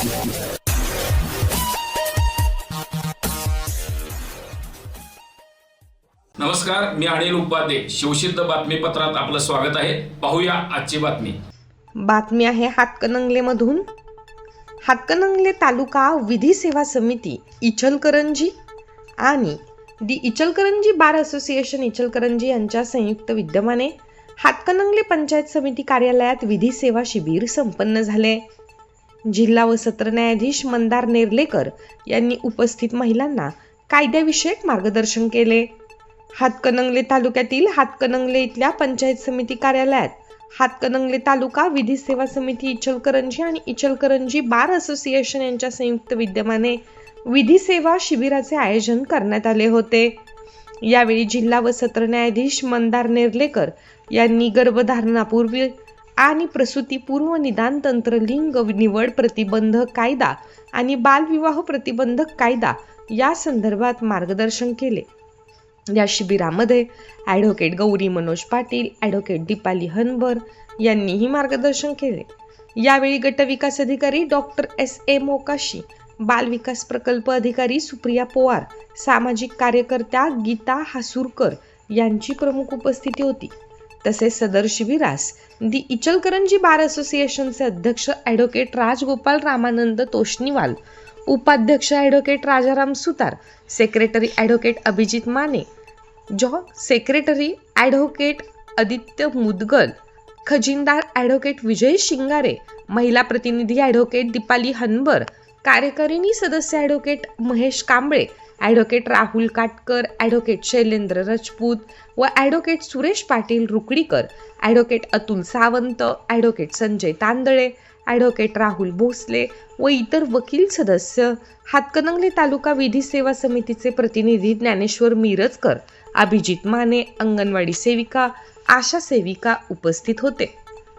नमस्कार मी अनिल उपाध्ये. शिवसिद्ध बातमीपत्रात आपलं स्वागत आहे. पाहूया आजची बातमी. बातमी आहे हातकणंगलेमधून. हातकणंगले तालुका विधी सेवा समिती इचलकरंजी आणि the Ichalkaranji bar association Ichalkaranji यांच्या संयुक्त विद्यमाने हातकणंगले पंचायत समिती कार्यालयात विधी सेवा शिबिर संपन्न झाले. जिल्हा व सत्र न्यायाधीश मंदार नेर्लेकर यांनी उपस्थित महिलांना कायद्याविषयक मार्गदर्शन केले. हातकणंगले तालुक्यातील हातकणंगले इथल्या पंचायत समिती कार्यालयात हातकणंगले तालुका विधी सेवा समिती इचलकरंजी आणि इचलकरंजी बार असोसिएशन यांच्या संयुक्त विद्यमाने विधी सेवा शिबिराचे आयोजन करण्यात आले होते. यावेळी जिल्हा व सत्र न्यायाधीश मंदार नेर्लेकर यांनी गर्भधारणापूर्वी आणि प्रसूतीपूर्व निदान तंत्र लिंग निवड प्रतिबंधक कायदा आणि बालविवाह प्रतिबंधक कायदा या संदर्भात मार्गदर्शन केले. या शिबिरामध्ये ॲडव्होकेट गौरी मनोज पाटील ॲडव्होकेट दीपाली हनबर यांनीही मार्गदर्शन केले. यावेळी गटविकास अधिकारी डॉक्टर एस ए मोकाशी बालविकास प्रकल्प अधिकारी सुप्रिया पोवार सामाजिक कार्यकर्त्या गीता हासूरकर यांची प्रमुख उपस्थिती होती. तसेच सदर शिबिरास दि इचलकरंजी बार असोसिएशनचे अध्यक्ष ॲडव्होकेट राजगोपाल रामानंद तोष्णीवाल उपाध्यक्ष advocate Rajaram Sutar secretary advocate Abhijit Mane जॉ सेक्रेटरी ॲडव्होकेट आदित्य मुदगल खजिनदार ॲडव्होकेट विजय शिंगारे महिला प्रतिनिधी ॲडव्होकेट दीपाली हनबर कार्यकारिणी सदस्य advocate Mahesh Kamble advocate Rahul Katkar advocate Shailendra Rajput व advocate Suresh Patil Rukdikar advocate Atul Sawant advocate Sanjay Tandale advocate Rahul Bhosale व इतर वकील सदस्य. हातकणंगले तालुका विधी सेवा समितीचे प्रतिनिधी ज्ञानेश्वर मिरजकर अभिजित माने अंगणवाडी सेविका आशा सेविका उपस्थित होते.